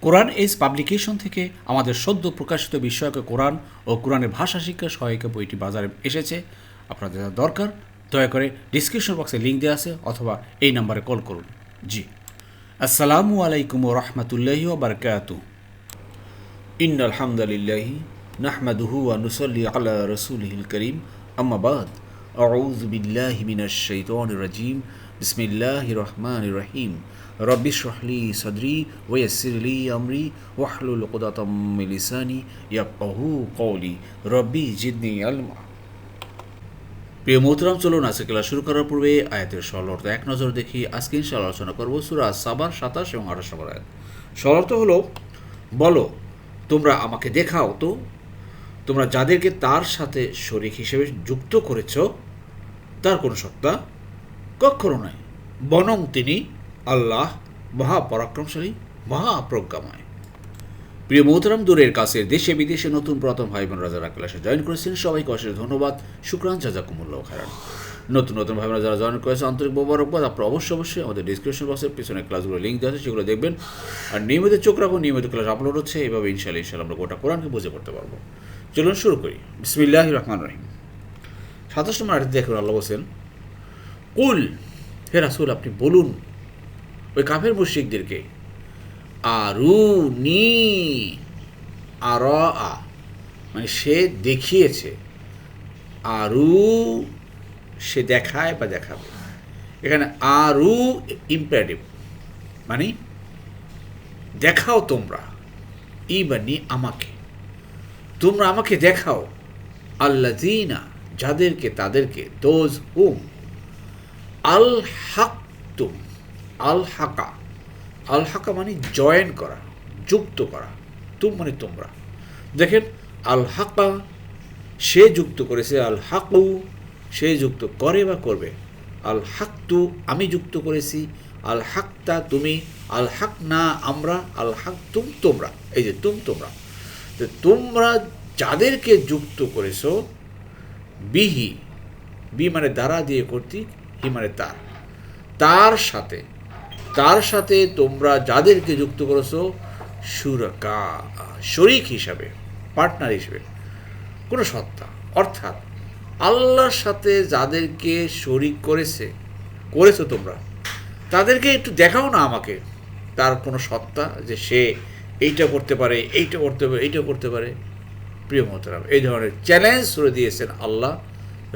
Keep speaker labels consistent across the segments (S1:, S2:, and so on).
S1: কোরআন age publication থেকে আমাদের সদ্য প্রকাশিত বিষয়ক কোরআন ও কোরআনের ভাষা শিক্ষা সহায়িকা বইটি বাজারে এসেছে। আপনাদের যা দরকার, দয়া করে ডিসক্রিপশন বক্সে লিঙ্ক দেওয়া আছে অথবা এই নাম্বারে কল করুন। জি। আসসালামু আলাইকুম ও রহমতুল্লাহি বারকাতু ইন আলহামদুলিল্লাহি নাহমাদুহু ওয়া নুসাল্লি আলা রাসূলিহিল করিম। আম্মা বাদ। আউযু বিল্লাহি মিনাশ শাইতানির রাজিম। বিসমিল্লাহির রহমানির রহিম। রব্বি শহলি সদরি ওয়াসিরলি আমরি ওয়াহলুল উকদাতাম মিন লিসানি ইয়াফকাহু কওলি। রব্বি জিদনি আলমা। প্রিয় মোহতরাম, চলুন আজকে ক্লাস শুরু করার পূর্বে আয়াতের সরল এক নজর দেখি। আজকে ইনশাল আলোচনা করব সুরা সাবার সাতাশ এবং আঠাশ নম্বর আয়াত। সরল হলো, বলো, তোমরা আমাকে দেখাও তো, তোমরা যাদেরকে তার সাথে শরিক হিসেবে যুক্ত করেছ, তার কোনো সত্তা কখনো নয় বনং তিনি আল্লাহ মহাপরাক্রমশালী, মহাপ্রজ্ঞাময়। প্রিয় মোহতরাম, দূরের কাছের দেশে বিদেশে নতুন প্রথম ভাই বোনরা যারা ক্লাসে জয়েন করেছেন। সবাইকে অশেষ ধন্যবাদ। শুক্রান, জাজাকুমুল্লাহ খারান নতুন নতুন ভাই বোনরা যারা জয়েন করেছে আন্তরিক মোবারকবাদ। আপনারা অবশ্যই অবশ্যই আমাদের ডিসক্রিপশন বক্সের পিছনে ক্লাসগুলো লিঙ্ক দেওয়া আছে, সেগুলো দেখবেন। আর নিয়মিত চোখ রাখুন, নিয়মিত ক্লাস আপলোড হচ্ছে। এভাবে ইনশাল্লাহ ইনশাল্লাহ আমরা গোটা কোরআনকে বুঝে পড়তে পারব। চলুন শুরু করি। বিসমিল্লাহ রহমান রহিম। সাতাশ নম্বর আয়াতে দেখুন, আল্লাহ বলছেন, কুল, হে রাসুল, আপনি বলুন ওই কাফের মুশ্রিকদেরকে। আরু নি আর আ মানে সে দেখিয়েছে। আরু সে দেখায় বা দেখাবে। এখানে আরু ইম্পারেটিভ মানে দেখাও তোমরা ই বানি আমাকে। তোমরা আমাকে দেখাও। আল্লাদিনা যাদেরকে, তাদেরকে দোজ উম আল হাক তুম আল হাকা আল হাকা মানে জয়েন করা, যুক্ত করা, তুম মানে তোমরা। দেখেন আল হাকা সে যুক্ত করেছে আল হাকু সে যুক্ত করে বা করবে। আল হাক্তু আমি যুক্ত করেছি আল হাক্তা তুমি আল হাক না আমরা আল হাক তুম তোমরা। এই যে তুম, তোমরা। তো তোমরা যাদেরকে যুক্ত করেছ, বিহি, বি মানে দ্বারা দিয়ে কর্তৃক, হি মানে তার। তার সাথে তার সাথে তোমরা যাদেরকে যুক্ত করেছ? সুরকা, শরিক হিসাবে পার্টনার হিসেবে। কোনো সত্তা। অর্থাৎ আল্লাহর সাথে যাদেরকে শরিক করেছে, করেছ তোমরা, তাদেরকে একটু দেখাও না আমাকে। তার কোনো সত্তা যে সে এইটা করতে পারে, এইটা করতে পারে, এইটা করতে পারে। প্রিয় মহতারাম, এই ধরনের চ্যালেঞ্জ করে দিয়েছেন আল্লাহ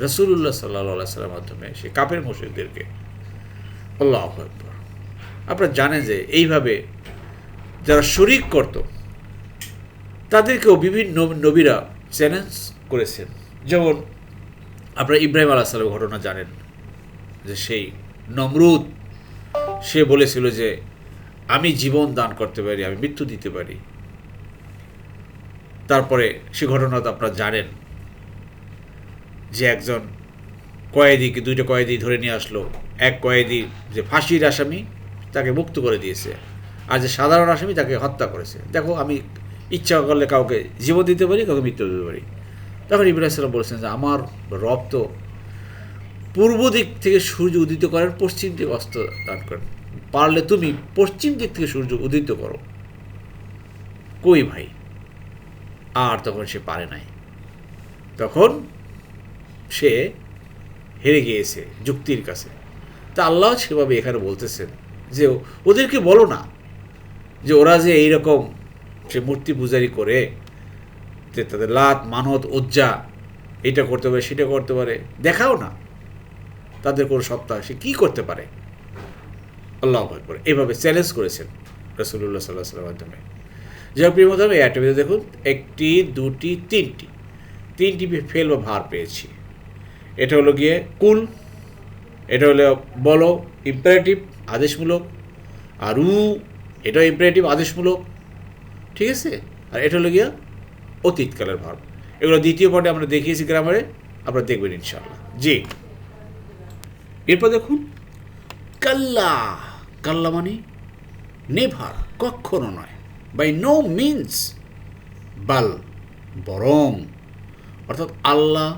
S1: রসুল্লাহ সাল্লাহ সাল্লামের মাধ্যমে সে কাপের মুশিকদেরকে আল্লাহ আকবর। আপনারা জানেন যে এইভাবে যারা শরিক করত, তাদেরকেও বিভিন্ন নবীরা চ্যালেঞ্জ করেছেন। যেমন আপনারা ইব্রাহিম আলাহ সাল্লামের ঘটনা জানেন যে সেই নমরুদ, সে বলেছিল যে, আমি জীবন দান করতে পারি, আমি মৃত্যু দিতে পারি। তারপরে সে ঘটনা তো আপনারা জানেন যে একজন কয়েদিকে, দুইটা কয়েদি ধরে নিয়ে আসলো। এক কয়েদি যে ফাঁসির আসামি তাকে মুক্ত করে দিয়েছে। আর যে সাধারণ আসামি তাকে হত্যা করেছে। দেখো, আমি ইচ্ছা করলে কাউকে জীবন দিতে পারি, কাউকে মৃত্যু দিতে পারি। তখন ইব্রাহিম বলেছেন যে, আমার রব তো পূর্ব দিক থেকে সূর্য উদিত করেন, পশ্চিম দিক অস্ত দান করেন। পারলে তুমি পশ্চিম দিক থেকে সূর্য উদিত করো। কই ভাই? আর তখন সে পারে নাই। তখন সে হেরে গিয়েছে যুক্তির কাছে। তা আল্লাহ সেভাবে এখানে বলতেছেন যে ওদেরকে বলো না যে ওরা যে এইরকম সে মূর্তি পূজারি করে, যে তাদের লাত মানত উজ্জা এটা করতে পারে, সেটা করতে পারে, দেখাও না। তাদের কোনো সত্তা সে কী করতে পারে? আল্লাহ করে এভাবে চ্যালেঞ্জ করেছেন রসুল্লাহ সাল্লাহ সাল্লামের মাধ্যমে। যাই হোক প্রিয় মাধ্যমে একটা দেখুন, একটি, দুটি, তিনটি। তিনটি ফেল বা ভার পেয়েছি। এটা হলো গিয়ে কুল, এটা হলো বলো, ইম্পারেটিভ আদেশমূলক, আর উ এটাও ইম্পারেটিভ আদেশমূলক, ঠিক আছে? আর এটা হলো গিয়া অতীতকালের ভাব। এগুলো দ্বিতীয় পর্বে আমরা দেখিয়েছি গ্রামারে আপনারা দেখবেন ইনশাআল্লাহ। জি। এরপর দেখুন, কাল্লা। কাল্লা মানে নেভার কখনো নয়। বাই নো মিনস বাল, বরং। অর্থাৎ আল্লাহ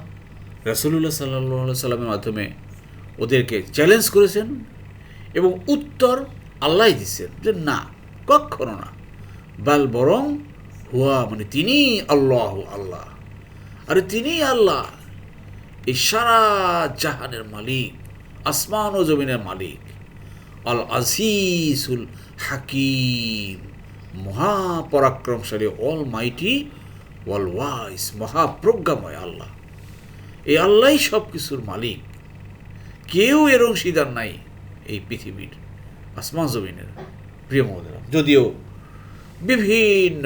S1: রসুল্লাহ সাল্লাহ সাল্লামের মাধ্যমে ওদেরকে চ্যালেঞ্জ করেছেন এবং উত্তর আল্লাহ দিচ্ছেন যে না কখনো না।
S2: বাল বরং হুয়া মানে তিনি আল্লাহ আল্লাহ। আরে তিনি আল্লাহ। এই সারা জাহানের মালিক, আসমান ও জমিনের মালিক, আল আজিজুল হাকিম, মহাপরাক্রমশালী অল মাইটি ওয়াল ওয়াইস, মহাপ্রজ্ঞাময় আল্লাহ। এই আল্লাহই সব কিছুর মালিক। কেউ এর অংশীদার নাই। এই পৃথিবীর আসমান জমিনের প্রিয় মহোদয়, যদিও বিভিন্ন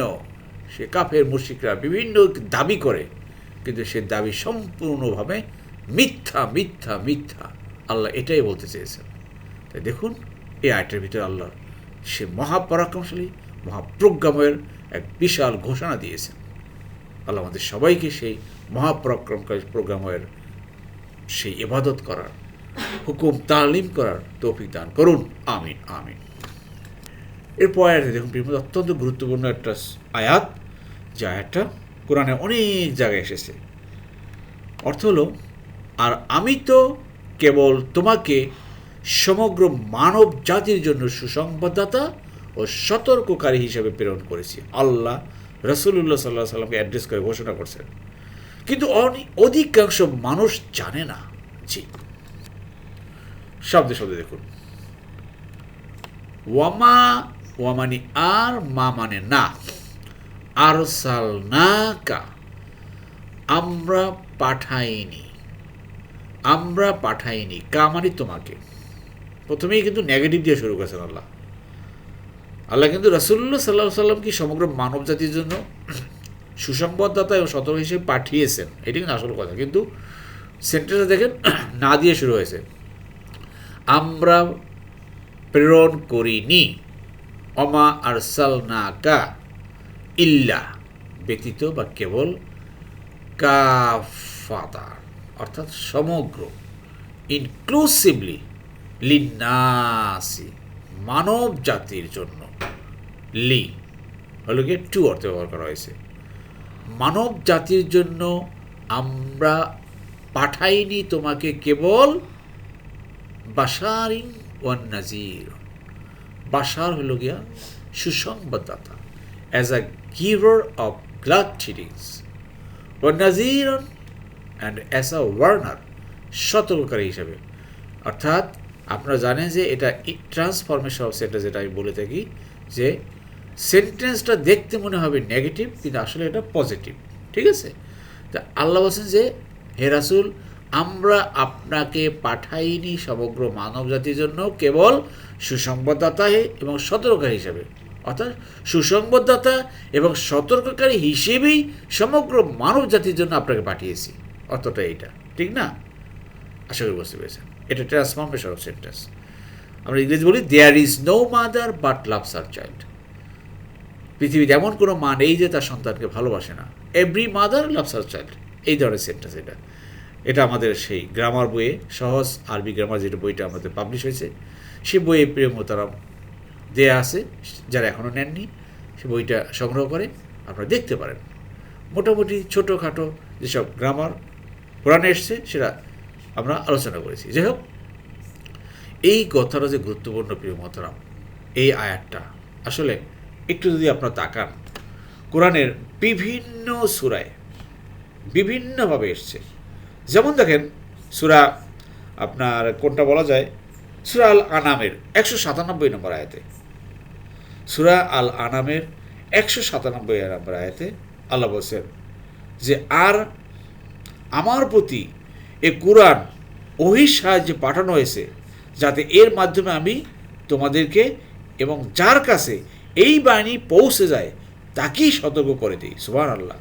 S2: সে কাফের মুশিকরা বিভিন্ন দাবি করে, কিন্তু সে দাবি সম্পূর্ণভাবে মিথ্যা মিথ্যা মিথ্যা। আল্লাহ এটাই বলতে চেয়েছেন। তাই দেখুন, এই আয়টের ভিতরে আল্লাহ সে মহাপরাক্রমশালী, মহাপ্রজ্ঞাময়ের এক বিশাল ঘোষণা দিয়েছেন। আল্লাহ আমাদের সবাইকে সেই মহাপরাক্রমকারী প্রোগ্রামের সেই ইবাদত করার হুকুম তালিম করার তৌফিক দান করুন। আমিন আমিন। এরপর আয়াতে দেখুন বন্ধু, অত্যন্ত গুরুত্বপূর্ণ একটা আয়াত। যে আয়াতটা কোরআনে অনেক জায়গায় এসেছে। অর্থ হলো আর আমি তো কেবল তোমাকে সমগ্র মানব জাতির জন্য সুসংবাদদাতা ও সতর্ককারী হিসেবে প্রেরণ করেছি। আল্লাহ রসুল্লাহ সাল্লাহ সাল্লামকে অ্যাড্রেস করে ঘোষণা করছেন। কিন্তু অধিকাংশ মানুষ জানে না। জি। শব্দে শব্দে দেখুন। ওয়ামা, ওয়ামানি আর, মা মানে না। আর সালনাকা আমরা পাঠাইনি। আমরা পাঠাইনি, কা মানে তোমাকে। প্রথমেই কিন্তু নেগেটিভ দিয়ে শুরু করেছেন আল্লাহ। আল্লাহ কিন্তু রাসুল্লাহ সাল্লাহ সাল্লাম কি সমগ্র মানব জাতির জন্য সুসংবাদদাতা এবং সতর্ক হিসেবে পাঠিয়েছেন। এটি কিন্তু আসল কথা। কিন্তু সেন্টেন্সটা দেখেন, না দিয়ে শুরু হয়েছে। আমরা প্রেরণ করিনি। অমা আরসাল নাকা ইল্লা ব্যতীত বা কেবল কাফাতা, অর্থাৎ সমগ্র ইনক্লুসিভলি লিনাসি মানব জাতির জন্য। লি হলো গিয়ে টু অর্থে ব্যবহার করা হয়েছে। মানব জাতির জন্য আমরা পাঠাইনি তোমাকে কেবল বাসারিং ওয়ান নাজির। বাসার হলো গিয়া সুসংবাদদাতা। As a giver of glad tidings one nazir and as a warner সতর্ককারী হিসাবে। অর্থাৎ, আপনারা জানেন যে এটা ট্রান্সফরমেশন অফ সেন্টেন্স যেটা আমি বলে থাকি, যে সেন্টেন্সটা দেখতে মনে হবে নেগেটিভ কিন্তু আসলে এটা পজিটিভ ঠিক আছে? তা আল্লাহ বলছেন যে, হে রাসুল আমরা আপনাকে পাঠাইনি সমগ্র মানব জাতির জন্য, কেবল সুসংবাদদাতা এবং সতর্ককারী হিসাবে। অর্থাৎ সুসংবাদদাতা এবং সতর্ককারী হিসেবেই সমগ্র মানব জাতির জন্য আপনাকে পাঠিয়েছি। অতটা এইটা, ঠিক না? আশা করি বুঝতে পেরেছেন। এটা ট্রান্সফরমেশন অফ সেন্টেন্স আমরা ইংরেজি বলি there is no mother but loves her child পৃথিবীতে এমন কোনো মা নেই যে তার সন্তানকে ভালোবাসে না। Every mother loves her child এই ধরনের সেন্টেন্স এটা। এটা আমাদের সেই গ্রামার বইয়ে, সহজ আরবি গ্রামার যেটা বইটা আমাদের পাবলিশ হয়েছে সে বইয়ে প্রিয় মোতারাম দেয়া আছে, যারা এখনও নেননি, সে বইটা সংগ্রহ করে আপনারা দেখতে পারেন। মোটামুটি ছোটোখাটো যেসব গ্রামার কোরআনে এসছে, সেটা আমরা আলোচনা করেছি। যাই হোক, এই কথাটা যে গুরুত্বপূর্ণ প্রিয় মহতারাম, এই আয়াতটা, আসলে একটু যদি আপনারা তাকান, কোরআনের বিভিন্ন সুরায় বিভিন্নভাবে এসছে। যেমন দেখেন, সুরা আপনার কোনটা বলা যায়? সুরা আল আনামের একশো সাতানব্বই নম্বর আয়াতে। সুরা আল আনামের একশো সাতানব্বই নম্বর আয়াতে আল্লাহ বলছেন যে, আর আমার প্রতি এ কোরআন ওহির সাহায্যে পাঠানো হয়েছে, যাতে এর মাধ্যমে আমি তোমাদেরকে এবং যার কাছে এই বাণী পৌঁছে যায়, তাকেই সতর্ক করে দিই। সুবান আল্লাহ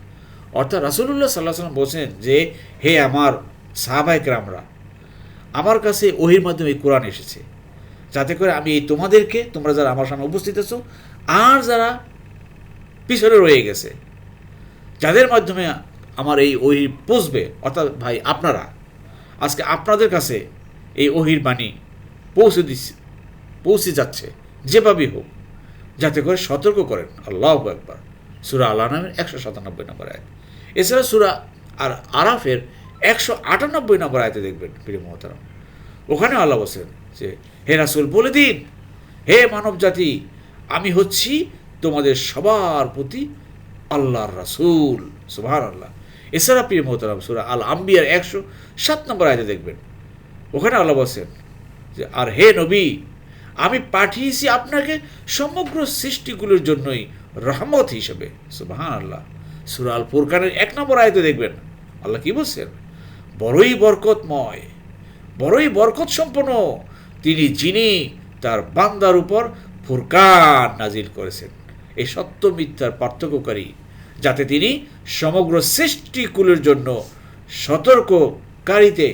S2: অর্থাৎ রাসুলুল্লাহ সাল্লাহ সাল্লাম বলছেন যে, হে আমার সাহাবাহিক রামরা আমার কাছে ওহির মাধ্যমে এই কোরআন এসেছে। যাতে করে আমি এই তোমাদেরকে, তোমরা যারা আমার সামনে উপস্থিত আছো, আর যারা পিছনে রয়ে গেছে, যাদের মাধ্যমে আমার এই ওহি পৌঁছবে অর্থাৎ ভাই আপনারা, আজকে আপনাদের কাছে এই ওহির বাণী পৌঁছে দিচ্ছে পৌঁছে যাচ্ছে, যেভাবেই হোক, যাতে করে সতর্ক করেন। আল্লাহ একবার সুরা আল্লাহ নামের একশো সাতানব্বই নম্বর আয়াত। এছাড়া সুরা আর আরাফের একশো আটানব্বই নম্বর আয়তে দেখবেন, প্রিয় মহতারাম। ওখানে আল্লাহ বলছেন যে, হে রাসুল, বলে দিন। হে মানব জাতি আমি হচ্ছি তোমাদের সবার প্রতি আল্লাহর রাসূল। সুবহান আল্লাহ এছাড়া প্রিয় মোহতারাম, সুরা আল আম্বিয়ার একশো সাত নম্বর আয়তে দেখবেন। ওখানে আল্লাহ বলছেন যে, আর হে নবী, আমি পাঠিয়েছি আপনাকে সমগ্র সৃষ্টিগুলোর জন্যই রহমত হিসেবে সুবাহান আল্লাহ সুরা আল ফুরকানের এক নম্বর আয়তে দেখবেন, আল্লাহ কি বলছেন? বড়ই বরকতময়, বড়ই বরকত সম্পন্ন তিনি যিনি তার বান্দার উপর ফুরকান নাজিল করেছেন। এই সত্য মিথ্যার পার্থক্যকারী, যাতে তিনি সমগ্র সৃষ্টিকুলের জন্য সতর্ককারীতে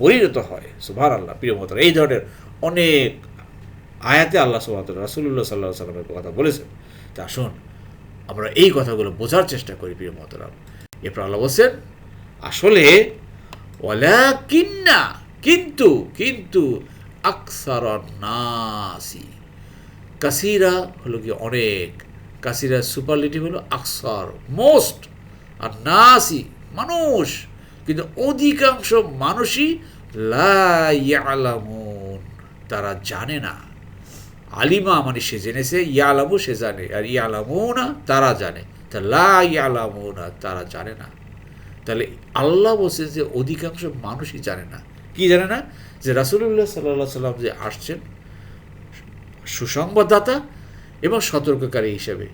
S2: পরিণত হয়। সুভার আল্লাহ প্রিয় এই ধরনের অনেক আয়াতে আল্লাহ সুবাহ রাসুল্লাহ সাল্লাহ সাল্লামের কথা বলেছেন। তা আসুন আমরা এই কথাগুলো বোঝার চেষ্টা করি, প্রিয় মহতরাম। এরপর আল্লাহ বলছেন, আসলে ওলা কিন্না কিন্তু কিন্তু আকসার নাসি। কাসিরা হলো কি অনেক, কাসিরা সুপারলিটিভ হলো আকসার, মোস্ট, আর নাসি মানুষ। কিন্তু অধিকাংশ মানুষই লায়ালামুন তারা জানে না। আলিমা মানে সে জেনেছে, ইয়ালামু সে জানে, আর ইয়ালামু না তারা জানে। তা লা ইয়ালামু না তারা জানে না। তাহলে আল্লাহ বলছে যে অধিকাংশ মানুষই জানে না। কি জানে না? যে রাসুলুল্লাহ সাল্লাহ সাল্লাম যে আসছেন, সুসংবাদদাতা এবং সতর্ককারী হিসেবে।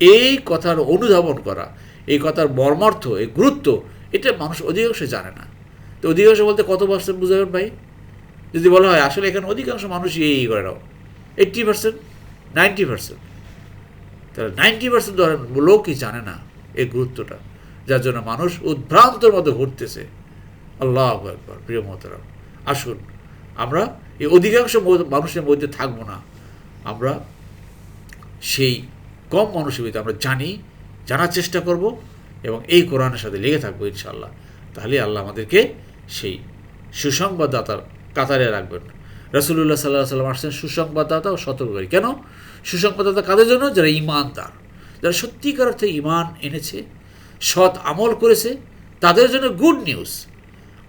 S2: এই কথার অনুধাবন করা, এই কথার মর্মার্থ, এই গুরুত্ব, এটা মানুষ অধিকাংশ জানে না। তো অধিকাংশ বলতে কত পার্সেন্ট বুঝাবেন ভাই? যদি বলা হয়, আসলে এখানে অধিকাংশ মানুষই এই করে এইট্টি পার্সেন্ট নাইনটি পার্সেন্ট তাহলে নাইনটি পার্সেন্ট ধরেন লোকই জানে না এই গুরুত্বটা, যার জন্য মানুষ উদ্ভ্রান্তর মধ্যে ঘুরতেছে। আল্লাহ একবার প্রিয় মহতরাম। আসুন, আমরা এই অধিকাংশ মানুষের মধ্যে থাকব না। আমরা সেই কম মানুষের ভিতরে আমরা জানি, জানার চেষ্টা করব এবং এই কোরআনের সাথে লেগে থাকব ইনশাল্লাহ তাহলে আল্লাহ আমাদেরকে সেই সুসংবাদদাতার কাতারে রাখবেন। রসুল্লাহ সাল্লাহ সাল্লাম আসছেন সুসংবাদদাতা ও সতর্ককারী। কেন? সুসংবাদদাতা কাদের জন্য? যারা ইমানদার যারা সত্যিকার অর্থে ইমান এনেছে, সৎ আমল করেছে, তাদের জন্য গুড নিউজ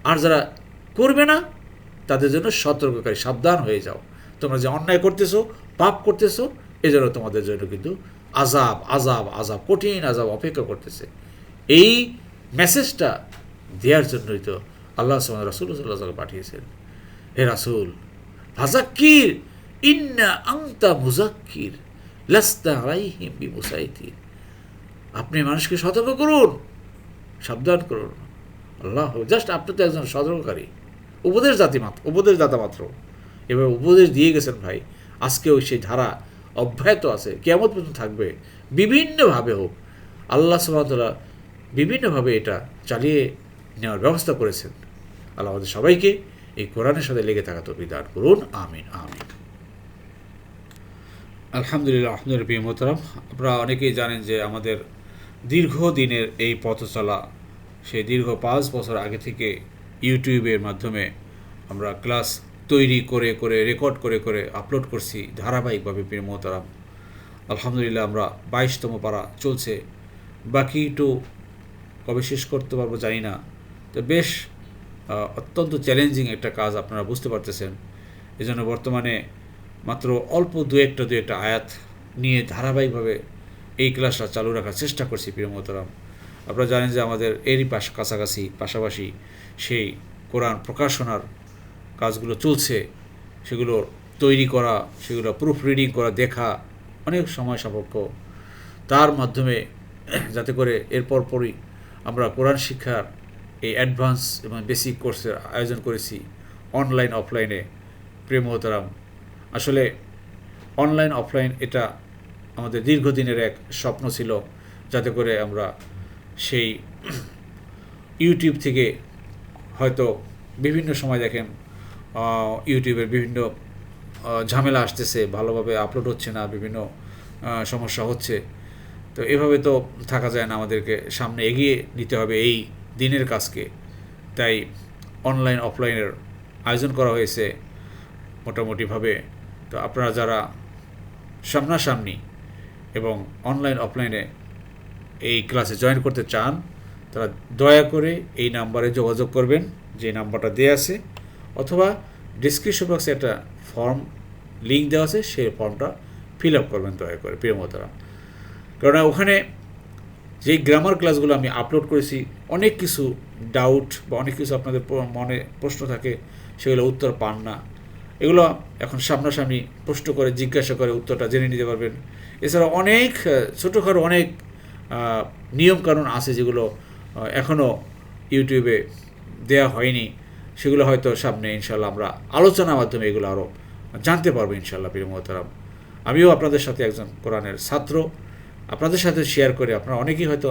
S2: আর যারা করবে না, তাদের জন্য সতর্ককারী। সাবধান হয়ে যাও। তোমরা যে অন্যায় করতেছো, পাপ করতেছো, এজন্য তোমাদের জন্য কিন্তু আজাব আজাব আজাব কঠিন আজাব অপেক্ষা করতেছে। এই মেসেজটা দেওয়ার জন্যই তো আল্লাহ সাল্লাম রাসুল সাল্লাহ পাঠিয়েছেন। হে রাসুল ফাজাক্কির, ইন্না আংতা মুজাক্কির, লাস্তা আলাইহিম বিমুসাইতির। আপনি মানুষকে সতর্ক করুন, সাবধান করুন। আল্লাহ, জাস্ট আপনি তো একজন সতর্ককারী। উপদেশ জাতি মাত্র, উপদেশ দাতা মাত্র। এবার উপদেশ দিয়ে গেছেন ভাই। আজকেও সেই ধারা অব্যাহত আছে কেমন পর্যন্ত থাকবে। বিভিন্নভাবে হোক, আল্লাহ সুবাহতাল্লাহ বিভিন্নভাবে এটা চালিয়ে নেওয়ার ব্যবস্থা করেছেন। আল্লাহ আমাদের সবাইকে এই কোরআনের সাথে লেগে থাকা তো বিধান করুন। আমিন আমিন।
S1: আলহামদুলিল্লাহ আহমদুল প্রিয় মোহতারাম। আপনারা অনেকেই জানেন যে আমাদের দীর্ঘদিনের এই পথ চলা, সেই দীর্ঘ পাঁচ বছর আগে থেকে ইউটিউবের মাধ্যমে আমরা ক্লাস তৈরি করে করে, রেকর্ড করে করে আপলোড করছি ধারাবাহিকভাবে, প্রিয় মোহতারাম। আলহামদুলিল্লাহ, আমরা বাইশতম পারা চলছে। বাকি একটু কবে শেষ করতে পারব জানি না। তো বেশ অত্যন্ত চ্যালেঞ্জিং একটা কাজ আপনারা বুঝতে পারতেছেন। এজন্য বর্তমানে মাত্র অল্প দু একটা দু একটা আয়াত নিয়ে ধারাবাহিকভাবে এই ক্লাসটা চালু রাখার চেষ্টা করছি, প্রিয় মোহতারাম। আপনারা জানেন যে আমাদের এরই পাশ কাছাকাছি, পাশাপাশি সেই কোরআন প্রকাশনার কাজগুলো চলছে। সেগুলো তৈরি করা, সেগুলো প্রুফ রিডিং করা, দেখা অনেক সময় সাপেক্ষ। তার মাধ্যমে যাতে করে এরপর পরই আমরা কোরআন শিক্ষার এই অ্যাডভান্স এবং বেসিক কোর্সের আয়োজন করেছি অনলাইন অফলাইনে প্রিয় মোহতারাম, আসলে অনলাইন অফলাইন এটা আমাদের দীর্ঘদিনের এক স্বপ্ন ছিল, যাতে করে আমরা সেই ইউটিউব থেকে হয়তো বিভিন্ন সময় দেখেন ইউটিউবের বিভিন্ন ঝামেলা আসতেছে, ভালোভাবে আপলোড হচ্ছে না, বিভিন্ন সমস্যা হচ্ছে। তো এভাবে তো থাকা যায় না আমাদেরকে, সামনে এগিয়ে নিতে হবে এই দিনের কাজকে। তাই অনলাইন অফলাইনের আয়োজন করা হয়েছে মোটামুটিভাবে। তো আপনারা যারা সামনাসামনি এবং অনলাইন অফলাইনে এই ক্লাসে জয়েন করতে চান, তারা দয়া করে এই নাম্বারে যোগাযোগ করবেন, যে নাম্বারটা দেওয়া আছে, অথবা ডিসক্রিপশন বক্সে একটা ফর্ম লিঙ্ক দেওয়া আছে, সেই ফর্মটা ফিল আপ করবেন দয়া করে, প্রিয় মতারা
S2: কেননা ওখানে যেই গ্রামার ক্লাসগুলো আমি আপলোড করেছি, অনেক কিছু ডাউট বা অনেক কিছু আপনাদের মনে প্রশ্ন থাকে, সেগুলো উত্তর পান না। এগুলো এখন সামনাসামনি প্রশ্ন করে, জিজ্ঞাসা করে, উত্তরটা জেনে নিতে পারবেন। এছাড়া অনেক ছোটোখাটো অনেক নিয়মকানুন আছে যেগুলো এখনও ইউটিউবে দেয়া হয়নি। সেগুলো হয়তো সামনে ইনশাল্লাহ আমরা আলোচনার মাধ্যমে এগুলো আরও জানতে পারব ইনশাল্লাহ প্রিয় মোহতারাম। আমিও আপনাদের সাথে একজন কোরআনের ছাত্র। আপনাদের সাথে শেয়ার করে আপনারা অনেকেই হয়তো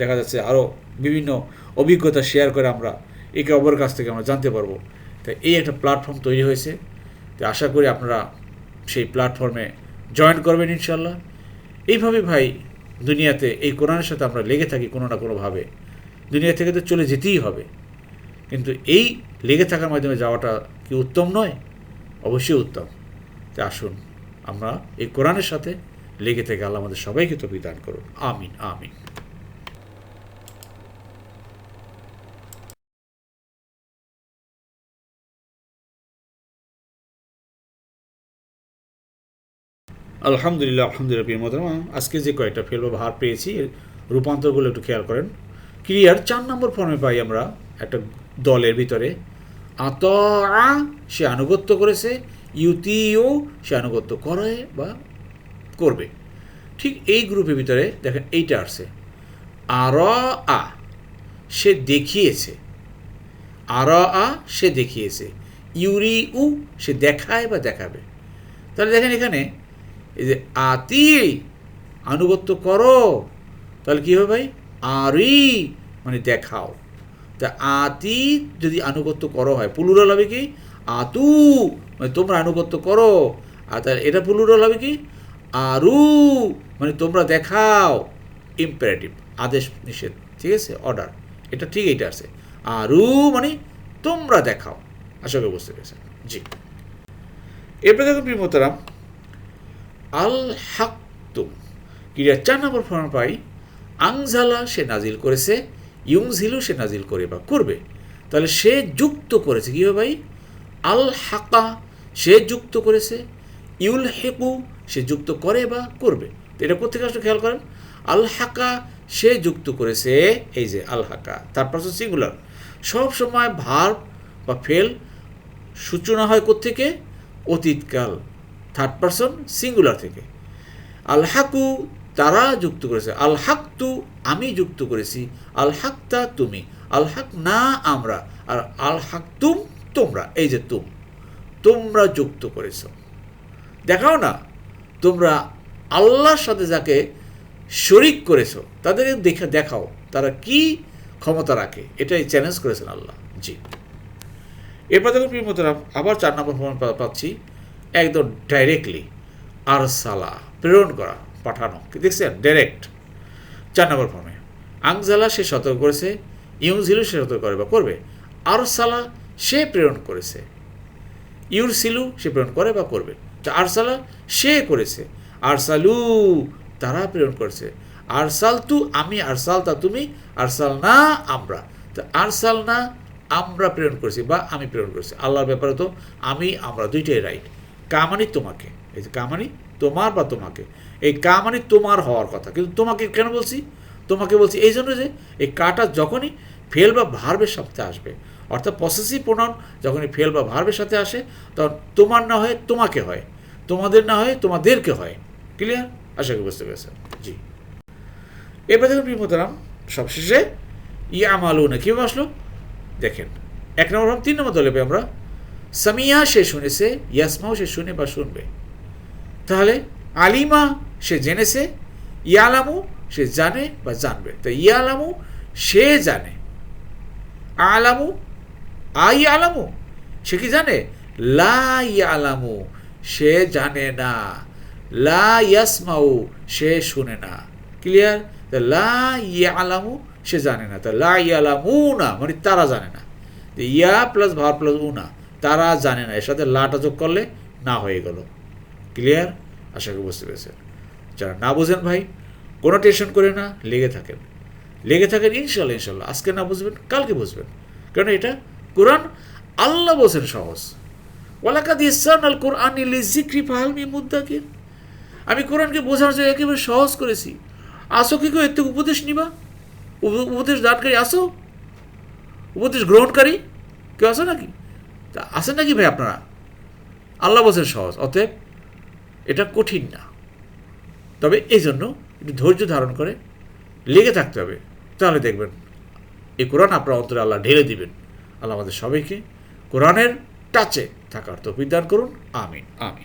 S2: দেখা যাচ্ছে আরও বিভিন্ন অভিজ্ঞতা শেয়ার করে আমরা একে অপরের কাছ থেকে আমরা জানতে পারব। তাই এই একটা প্ল্যাটফর্ম তৈরি হয়েছে। তো আশা করি আপনারা সেই প্ল্যাটফর্মে জয়েন করবেন ইনশাল্লাহ এইভাবে ভাই দুনিয়াতে এই কোরআনের সাথে আমরা লেগে থাকি কোনো না কোনোভাবে। দুনিয়া থেকে তো চলে যেতেই হবে। কিন্তু এই লেগে থাকার মাধ্যমে যাওয়াটা কি উত্তম নয়? অবশ্যই উত্তম। তাই আসুন, আমরা এই কোরআনের সাথে লেগে থেকে আল্লাহ আমাদের সবাইকে তো বিধান করুন। আমিন আমিন। আলহামদুলিল্লাহ আলহামদুলিল্লাহ, প্রিয় মোহতারাম আজকে যে কয়েকটা ফেল বা ভার পেয়েছি রূপান্তরগুলো একটু খেয়াল করেন। ক্লিয়ার, চার নম্বর ফর্মে পাই আমরা একটা দলের ভিতরে। আত সে আনুগত্য করেছে, ইউতিও, সে আনুগত্য করে বা করবে। ঠিক এই গ্রুপের ভিতরে দেখেন এইটা আসছে। আর আ সে দেখিয়েছে। আর আ সে দেখিয়েছে। ইউরি উ সে দেখায় বা দেখাবে। তাহলে দেখেন এখানে এই যে আতি, আনুগত্য করো। তাহলে কী হবে ভাই? আরি মানে দেখাও। তা আতি যদি আনুগত্য করো হয় পুলুরাল হবে কি? আতু মানে তোমরা আনুগত্য করো। আর তাহলে এটা পুলুরাল হবে কি? আরু মানে তোমরা দেখাও। ইম্পারেটিভ আদেশ নিষেধ, ঠিক আছে? অর্ডার এটা ঠিক এইটা আছে। আরু মানে তোমরা দেখাও, আশা করি বুঝতে পেরেছেন। জি। এরপরে দেখুন প্রিমতারাম আল হাক্তুম ক্রিয়া চার নম্বর ফর্ম পাই, আংজালা সে নাজিল করেছে ইউংঝিলু সে নাজিল করে বা করবে। তাহলে সে যুক্ত করেছে কীভাবে ভাই? আল হাকা সে যুক্ত করেছে ইউল হেকু সে যুক্ত করে বা করবে। এটা কোথেকে আসলে খেয়াল করেন? আল হাকা সে যুক্ত করেছে, এই যে আল হাকা তারপর হচ্ছে সিঙ্গুলার সব সময় ভার বা ফেল সূচনা হয় কোত্থেকে? অতীতকাল থার্ড পারসন সিঙ্গুলার থেকে। আল হাকু তারা যুক্ত করেছে আল হাক্তু আমি যুক্ত করেছি আল হাক্তা তুমি আল হাক না আমরা, আর আল হাক্তুম তোমরা, এই যে তুম, তোমরা যুক্ত করেছ। দেখাও না তোমরা আল্লাহর সাথে যাকে শরিক করেছ, তাদেরকে দেখে, দেখাও, তারা কি ক্ষমতা রাখে, এটাই চ্যালেঞ্জ করেছেন আল্লাহ। জি। এরপর দেখুন প্রিয়মতরাম আবার চার নম্বর প্রমাণ পাচ্ছি, একদম ডাইরেক্টলি আর সালা প্রেরণ করা, পাঠানো। দেখছেন? ডাইরেক্ট চার নম্বর ফর্মে আংজালা সে সতর্ক করেছে ইউজিলু সে সতর্ক করে বা করবে আর সালা সে প্রেরণ করেছে, ইউরসিলু সে প্রেরণ করে বা করবে। আরসালা, সে করেছে। আরসালু, তারা প্রেরণ করেছে। আরসাল তু আমি আরসাল তা তুমি আরসাল না আমরা। তা আরসাল না আমরা প্রেরণ করেছি বা আমি প্রেরণ করেছি। আল্লাহর ব্যাপারে তো আমি, আমরা দুইটাই রাইট কামানি তোমাকে। এই যে কামানি তোমার বা তোমাকে। এই কামানি তোমার হওয়ার কথা। কিন্তু তোমাকে কেন বলছি? তোমাকে বলছি এই জন্য যে এই কাটা যখনই ফেল বা ভার্বের সাথে আসবে অর্থাৎ পসেসিভ প্রোনাউন যখনই ফেল বা ভার্বের সাথে আসে, তখন তোমার না হয় তোমাকে হয়। তোমাদের না হয় তোমাদেরকে হয়। ক্লিয়ার আশা করি বুঝতে পেরেছেন। জি। এবার দেখুন প্রিমতারাম সবশেষে ইয়া আমালুনা কীভাবে আসলো? দেখেন, এক নম্বর ভাব, তিন নম্বর দলে আমরা সামিয়া সে শুনেছে, ইয়াসমাও সে শুনে বা শুনবে। তাহলে আলিমা সে জেনেছে, ইয়ালামু সে জানে বা জানবে। তো ইয়ালামু সে জানে, আলামু আই আলামু সে কি জানে? লা আলামু সে জানে না। লা সে শুনে না। ক্লিয়ার লা ইয়ালামু সে জানে না। তা লা ইয়ালামু না মানে তারা জানে না। ইয়া প্লাস ভার প্লাস উ না তারা জানে না। এর সাথে লাটা যোগ করলে না হয়ে গেল। ক্লিয়ার আশা করি বুঝতে পেরেছেন। যারা না বোঝেন ভাই, কোনো টেনশন করে না, লেগে থাকেন। লেগে থাকেন ইনশাল্লাহ ইনশাল্লাহ আজকে না বুঝবেন, কালকে বুঝবেন। কারণ এটা কোরআন আল্লাহ বলছেন সহজ। ওয়ালাকা দিসান আল কোরআন জিক্রি ফাহালমি মুদ্দাকির আমি কোরআনকে বোঝানোর জন্য একেবারে সহজ করেছি। আসো কি কেউ থেকে উপদেশ নিবা। উপ- উপদেশ দানকারী আসো। উপদেশ গ্রহণকারী কেউ আসো নাকি? তা আসেন নাকি ভাই আপনারা? আল্লাহ বলছেন সহজ, অতএব এটা কঠিন না। তবে এই জন্য একটু ধৈর্য ধারণ করে লেগে থাকতে হবে। তাহলে দেখবেন, এই কোরআন আপনার অন্তরে আল্লাহ ঢেলে দিবেন। আল্লাহ আমাদের সবাইকে কোরআনের টাচে থাকার তো বিধান করুন। আমিন।
S1: আমিন।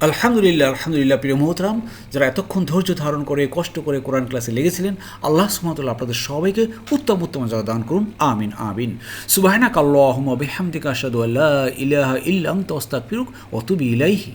S1: আলহামদুলিল্লাহ আলহামদুলিল্লাহ, প্রিয় মোহতরাম, যারা এতক্ষণ ধৈর্য ধারণ করে, কষ্ট করে কোরআন ক্লাসে লেগেছিলেন, আল্লাহ সুমতুল্লাহ আপনাদের সবাইকে উত্তম উত্তম যা দান করুন। আমিন আমিন। সুবাহানা কাল্লাহম বেহামদিকা আসাদু আল্লাহ ইলাহা ইল্লাম তস্তাক ফিরুক অতুবি ইলাইহি।